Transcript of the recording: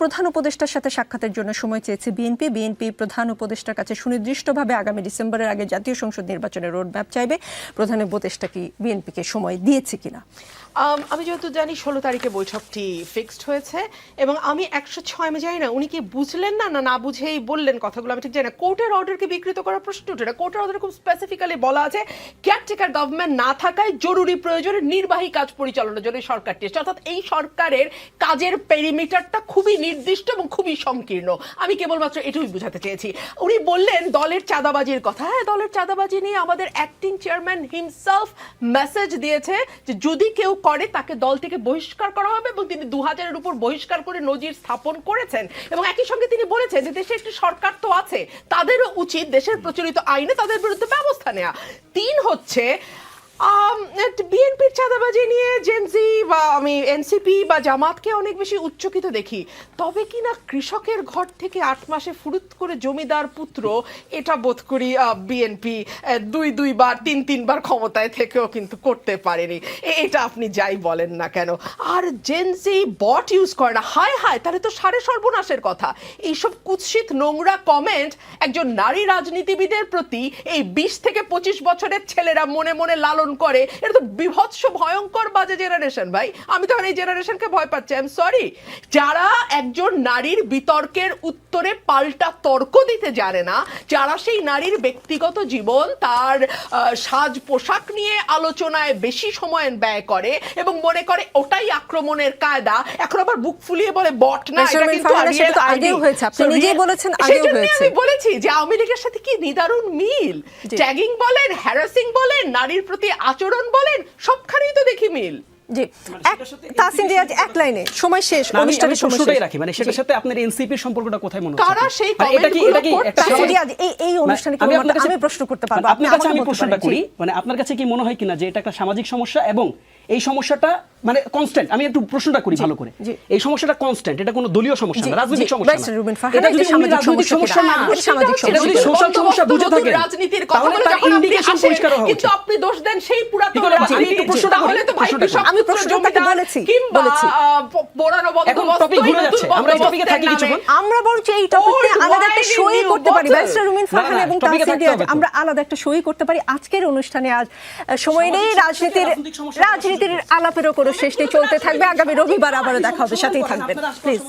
প্রধান উপদেষ্টার সাথে সাক্ষাতের জন্য সময় চেয়েছে বিএনপি। বিএনপি প্রধান উপদেষ্টার কাছে সুনির্দিষ্টভাবে আগামী ডিসেম্বরের আগে জাতীয় সংসদ নির্বাচনের রোডম্যাপ চাইবে। প্রধান উপদেষ্টা কি বিএনপিকে সময় দিয়েছে কিনা? আম, যেহেতু জানি ষোলো তারিখে বৈঠকটি ফিক্সড হয়েছে এবং আমি একশো ছয় আমি জানি না উনি কি বুঝলেন না না না বুঝেই বললেন কথাগুলো আমি ঠিক জানি না। কোর্টের অর্ডারকে বিকৃত করার প্রশ্ন ওঠে না। কোর্টের অর্ডার খুব স্পেসিফিক্যালি বলা আছে কেয়ারটেকার গভর্নমেন্ট না থাকায় জরুরি প্রয়োজনে নির্বাহী কাজ পরিচালনার জন্য সরকারটি। অর্থাৎ এই সরকারের কাজের পেরিমিটারটা খুবই নির্দিষ্ট এবং খুবই সংকীর্ণ। আমি কেবলমাত্র এটুকুই বোঝাতে চেয়েছি। উনি বললেন দলের চাঁদাবাজির কথা। হ্যাঁ দলের চাঁদাবাজি নিয়ে আমাদের অ্যাক্টিং চেয়ারম্যান হিমসেলফ মেসেজ দিয়েছে যে যদি কেউ করে তাকে দল থেকে বহিষ্কার করা হবে এবং তিনি দু হাজারের উপর বহিষ্কার করে নজির স্থাপন করেছেন। এবং একই সঙ্গে তিনি বলেছেন যে দেশে একটি সরকার তো আছে, তাদেরও উচিত দেশের প্রচলিত আইনে তাদের বিরুদ্ধে ব্যবস্থা নেওয়া তিন হচ্ছে বিএনপির চাঁদাবাজি নিয়ে জেনজি বা আমি এনসিপি বা জামাতকে অনেক বেশি উচ্চকিত দেখি। তবে কি না কৃষকের ঘর থেকে আট মাসে ফুরুত করে জমিদার পুত্র, এটা বোধ করি বিএনপি দুই, দুইবার, তিন, তিনবার ক্ষমতায় থেকেও কিন্তু করতে পারেনি। এটা আপনি যাই বলেন না কেন। আর জেনজি বট ইউজ করে না। হায় হায়, তাহলে তো সাড়ে সর্বনাশের কথা। এইসব কুৎসিত নোংরা কমেন্ট একজন নারী রাজনীতিবিদের প্রতি এই বিশ থেকে পঁচিশ বছরের ছেলেরা মনে মনে লালন করে এটা তো বিভৎস ভয়ঙ্কর বাজে জেনারেশন ভাই আমি তো এই জেনারেশনকে ভয় পাচ্ছি আই এম সরি যারা একজন নারীর বিতর্কের উত্তরে পাল্টা তর্ক দিতে জানে না যারা সেই নারীর ব্যক্তিগত জীবন তার সাজ পোশাক নিয়ে আলোচনায় বেশি সময় ব্যয় করে এবং মনে করে ওটাই আক্রমণের কায়দা এখন আবার বুক ফুলিয়ে বলে বট না এটা কিন্তু আগেও হয়েছে। আপনি নিজেই বলেছেন, আগেও হয়েছে। আমি বলেছি যে আওয়ামী লীগের সাথে কি নিদারুণ মিল। ট্যাগিং বলেন হ্যারাসিং বলেন নারীর প্রতি আচরণ বলেন সবখানেই তো দেখি মিল জি মানে এক তাসিন রিয়াজ এক লাইনে সময় শেষ অনুষ্ঠানের সময় শেষ। রাখি মানে সেটার। সাথে আপনার এনসিপির সম্পর্কটা কোথায় মনে হচ্ছে কারা সেই মানে? তাসিন রিয়াজ, এই এই অনুষ্ঠানে মানে আমি আপনার কাছে- প্রশ্ন করতে পারব আপনার কাছে আমি প্রশ্নটা করি মানে আপনার কাছে কি মনে হয় কিনা যে এটা একটা সামাজিক সমস্যা এবং এই সমস্যাটা মানে কনস্ট্যান্ট আমি একটু প্রশ্নটা করি ভালো করে। এই সমস্যাটা কনস্ট্যান্ট এটা কোনো দলীয় সমস্যা না রাজনৈতিক সমস্যা এটা যদি সামাজিক সমস্যা সমস্যা না সামাজিক এটা যদি সোশ্যাল সমস্যা বুঝে থাকেন রাজনীতির কথা তাহলে তার আপনি ইন্ডিকেশন পরিষ্কার হওয়া কিন্তু আপনি দোষ দেন সেই পুরাতন রাজনীতি একটু প্রশ্নটা করি, তাহলে তো ভাই আমি প্রশ্নটাকে বলেছি, বলেছি। আহ, প- পুরানো এখন বন্দোবস্ত, ঘুরে যাচ্ছে। আমরা এই এ থাকি কিছুক্ষণ। আমরা বরং এই টপিকে আলাদা একটা সই করতে পারি। ব্যারিস্টার রুমিন ফারহান এবং topic এ তাসিন থাকতে রিয়াজ হবে তো। আমরা আলাদা একটা সই করতে পারি আজকের অনুষ্ঠানে আজ সময় নেই রাজনীতির রাজনীতির আলাপেরও কোনো শেষ নেই চলতে থাকবে আগামী রবিবার আবারও দেখা হবে সাথেই থাকবেন প্লিজ।